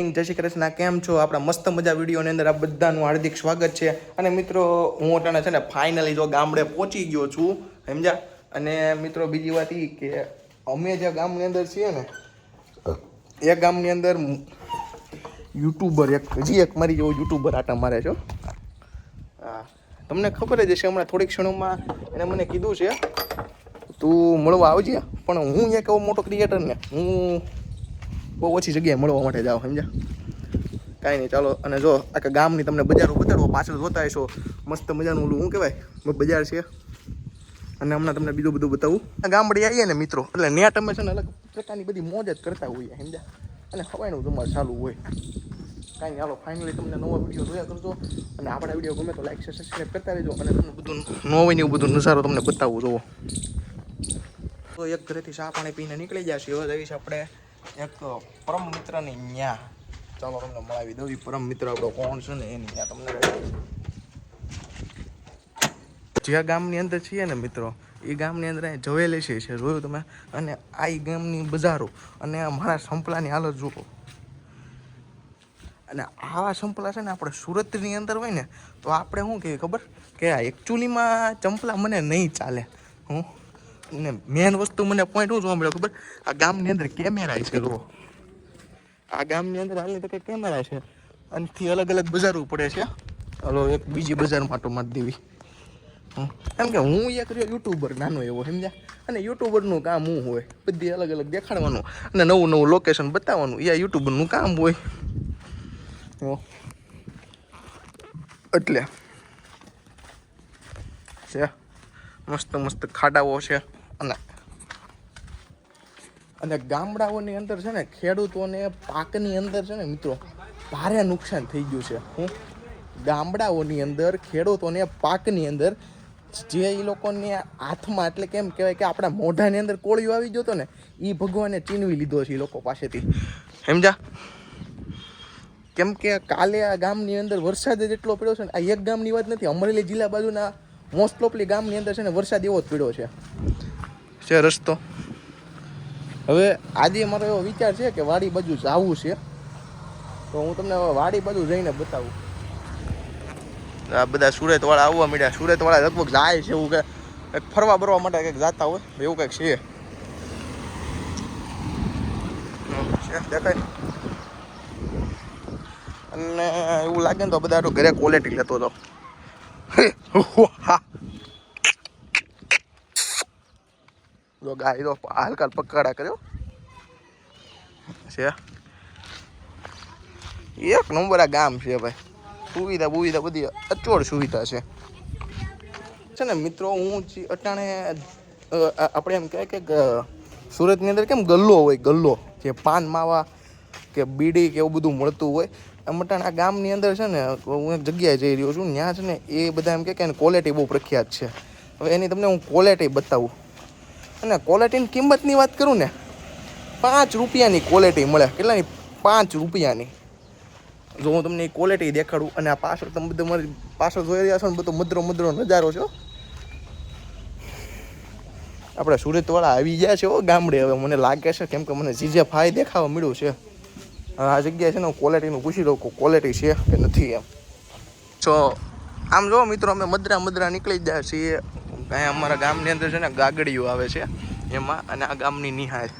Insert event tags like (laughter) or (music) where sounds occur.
Morning જય શ્રી કૃષ્ણ. કેમ છો? આપણા મસ્ત મજા વિડીયોની અંદર આ બધાનું હાર્દિક સ્વાગત છે. અને મિત્રો, હું અટાણે છે ને ફાઇનલી જો ગામડે પહોંચી ગયો છું, સમજ્યા? અને મિત્રો, બીજી વાત એ કે અમે જે ગામની અંદર છીએ ને, એ ગામની અંદર યુટ્યુબર એક, હજી એક મારી જેવો યુટ્યુબર આટા મારે છો હા. તમને ખબર જ હશે, હમણાં થોડીક ક્ષણોમાં એને મને કીધું છે, તું મળવા આવજે, પણ હું એક એવો મોટો ક્રિએટર ને, હું બહુ ઓછી જગ્યાએ મળવા માટે જાઓ, સમજ્યા? કાંઈ નહીં, ચાલો. અને જો આખા ગામની તમને બજારો બતાડવો પાછળ જોતા હશો. મસ્ત મજાનું ઓલું, શું કહેવાય? બજાર છે. અને હમણાં તમને બીજું બધું બતાવું. ગામડે આવીએ ને મિત્રો, એટલે ત્યાં તમે છે ને અલગ પ્રકારની બધી મોજ જ કરતા હોઈએ, સમજ્યા? અને હવાઈનું તમારે ચાલુ હોય. કાંઈ હાલો ફાઇનલી તમને નવો વીડિયો જોયા કરજો. અને આપણા વીડિયો ગમે તો લાઈક સબસ્ક્રાઈબ કરતા રહેજો. અને તમને બધું નવો ને એવું બધું નજારો તમને બતાવું જોવો તો એક ઘરેથી ચા પાણી પીને નીકળી જશે હવે જઈશ આપણે. એક પરમ મિત્રની ન્યા. ચાલો તમને મળાવી દઉં. એ પરમ મિત્ર આપણો કોણ છે ને એની ન્યા તમને જે ગામની અંદર છીએ ને મિત્રો એ ગામની અંદર અહીં જવેલેશી છે જોયું તમે? અને આ એ ગામની બજારો. અને મારા સંપલાની હાલત જુઓ. અને આવા સંપલા છે ને આપણે સુરતની અંદર હોય ને, તો આપણે શું કહીએ ખબર? કે આ એકચ્યુઅલીમાં ચંપલા મને નહીં ચાલે. હું ને મેન વસ્તુ મને પોઈન્ટ હું જોવા મળ્યો ખબર? આ ગામની અંદર કેમેરા છે. જુઓ. આ ગામની અંદર હાલની તકે કેમેરા છે. આનાથી અલગ અલગ બજારો પડે છે. હલો એક બીજી બજારમાં તો મારી દેવી. એમ કે હું એક યુટ્યુબર નાનો એવો સમજ્યા? અને યુટ્યુબરનું કામ હું હોય? બધી અલગ અલગ દેખાડવાનું અને નવું નવું લોકેશન બતાવવાનું. એ યુટ્યુબરનું કામ હોય. એટલે. છે. મસ્ત મસ્ત ખાડાઓ છે. અને અને ગામડાઓની અંદર છે ને ખેડૂતોને પાકની અંદર છે ને મિત્રો ભારે નુકસાન થઈ ગયું છે. હું ગામડાઓની અંદર ખેડૂતોને પાકની અંદર જે એ લોકોને હાથમાં એટલે કેમ કહેવાય કે આપણા મોઢાની અંદર કોળિયો આવી ગયો હતો ને એ ભગવાને ચીનવી લીધો છે એ લોકો પાસેથી. સમજા કેમ કે કાલે આ ગામની અંદર વરસાદ જ એટલો પડ્યો છે ને આ એક ગામની વાત નથી અમરેલી જિલ્લા બાજુના મોસ્ટ ઓફલી ગામની અંદર છે ને વરસાદ એવો જ પડ્યો છે. છે રસ્તો. હવે આજે મારો એવો વિચાર છે કે વાડી બાજુ જવું છે. તો હું તમને હવે વાડી બાજુ જઈને બતાવું. આ બધા સુરત વાળા આવવા મળ્યા સુરત વાળા લગભગ જાય છે એવું કે કંઈક ફરવા બરવા માટે કંઈક જાતા હોય એવું કંઈક છે. દેખાય. અને એવું લાગે ને તો બધા ઘરે ક્વોલિટી લેતો (laughs) હતો જો ગાય તો હાલકા પકડા કર્યો છે. એક નંબર આ ગામ છે ભાઈ. સુવિધા બુવિધા બધી અચોડ સુવિધા છે. છે ને મિત્રો, હું અટાણે આપણે એમ કહે કે સુરતની અંદર કેમ ગલ્લો હોય, ગલ્લો. જે પાન માવા કે બીડી કે એવું બધું મળતું હોય. એમ અટાણે આ ગામની અંદર છે ને, હું એક જગ્યાએ જઈ રહ્યો છું ત્યાં છે ને એ બધા એમ કે ક્વોલિટી બહુ પ્રખ્યાત છે. હવે એની તમને હું ક્વોલિટી બતાવું. અને ક્વોલિટીની કિંમતની વાત કરું ને, પાંચ રૂપિયાની ક્વોલિટી મળે. કેટલાની? પાંચ રૂપિયાની. જો હું તમને એ ક્વોલિટી દેખાડું અને આ પાછળ તમે બધું મારી પાછળ જોઈ રહ્યા છો ને, બધો મધરો મધરો નજારો છો આપણે સુરતવાળા આવી ગયા છે ગામડે. હવે મને લાગે છે કેમ કે મને જીજે ફાય દેખાવા મળ્યું છે. આ જગ્યા છે ને હું ક્વોલિટીનું પૂછી લઉં કે ક્વોલિટી છે કે નથી એમ. તો આમ જો મિત્રો, અમે મદરા મદરા નીકળી ગયા છીએ. અહીંયા અમારા ગામની અંદર છે ને ગાગડીઓ આવે છે એમાં અને આ ગામની નિહાળ